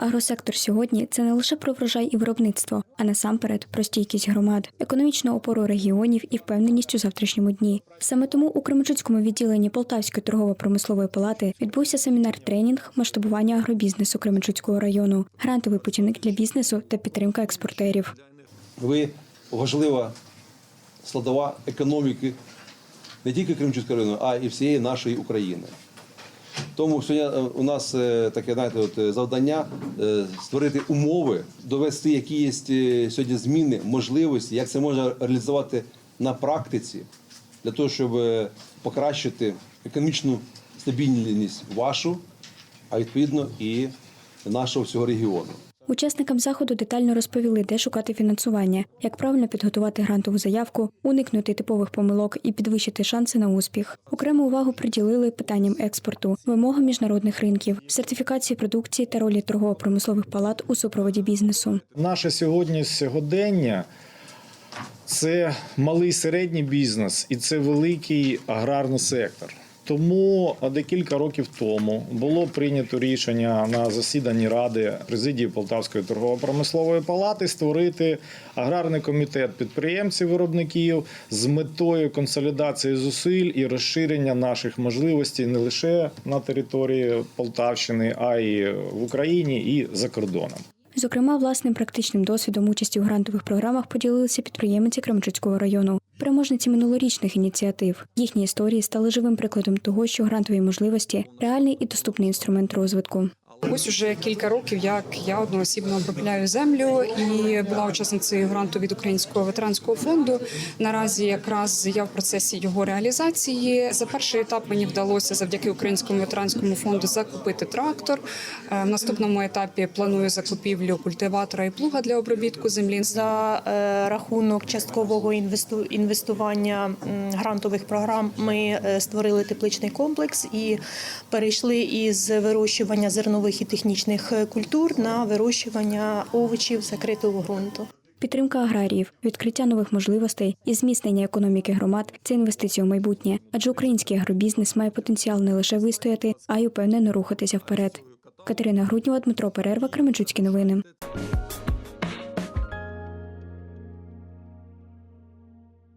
Агросектор сьогодні це не лише про врожай і виробництво, а насамперед про стійкість громад, економічну опору регіонів і впевненість у завтрашньому дні. Саме тому у Кременчуцькому відділенні Полтавської торгово-промислової палати відбувся семінар-тренінг масштабування агробізнесу Кременчуцького району, грантовий путівник для бізнесу та підтримка експортерів. Ви важлива складова економіки не тільки Кримчуцького району, а і всієї нашої України. Тому сьогодні е, у нас е, таке знаєте, от, е, завдання створити умови, довести які є сьогодні зміни, можливості, як це можна реалізувати на практиці, для того, щоб покращити економічну стабільність вашу, а відповідно і нашого всього регіону. Учасникам заходу детально розповіли, де шукати фінансування, як правильно підготувати грантову заявку, уникнути типових помилок і підвищити шанси на успіх. Окрему увагу приділили питанням експорту, вимогам міжнародних ринків, сертифікації продукції та ролі торгово-промислових палат у супроводі бізнесу. Наше сьогодні сьогодення це малий середній бізнес і це великий аграрний сектор. Тому декілька років тому було прийнято рішення на засіданні ради президії Полтавської торгово-промислової палати створити аграрний комітет підприємців-виробників з метою консолідації зусиль і розширення наших можливостей не лише на території Полтавщини, а й в Україні і за кордоном. Зокрема, власним практичним досвідом участі у грантових програмах поділилися підприємці Кременчуцького району, переможниці минулорічних ініціатив. Їхні історії стали живим прикладом того, що грантові можливості реальний і доступний інструмент розвитку. Ось уже кілька років, як я одноосібно обробляю землю і була учасницею гранту від Українського ветеранського фонду. Наразі якраз я в процесі його реалізації. За перший етап мені вдалося завдяки Українському ветеранському фонду закупити трактор. Е, В наступному етапі планую закупівлю культиватора і плуга для обробітку землі. За е, рахунок часткового інвесту- інвестування грантових програм ми е, створили тепличний комплекс і перейшли із вирощування зернових і технічних е, культур на вирощування овочів закритого ґрунту. Підтримка аграріїв, відкриття нових можливостей і зміцнення економіки громад це інвестиція у майбутнє, адже український агробізнес має потенціал не лише вистояти, а й упевнено рухатися вперед. Катерина Груднєва, Дмитро Перерва, Кременчуцькі новини.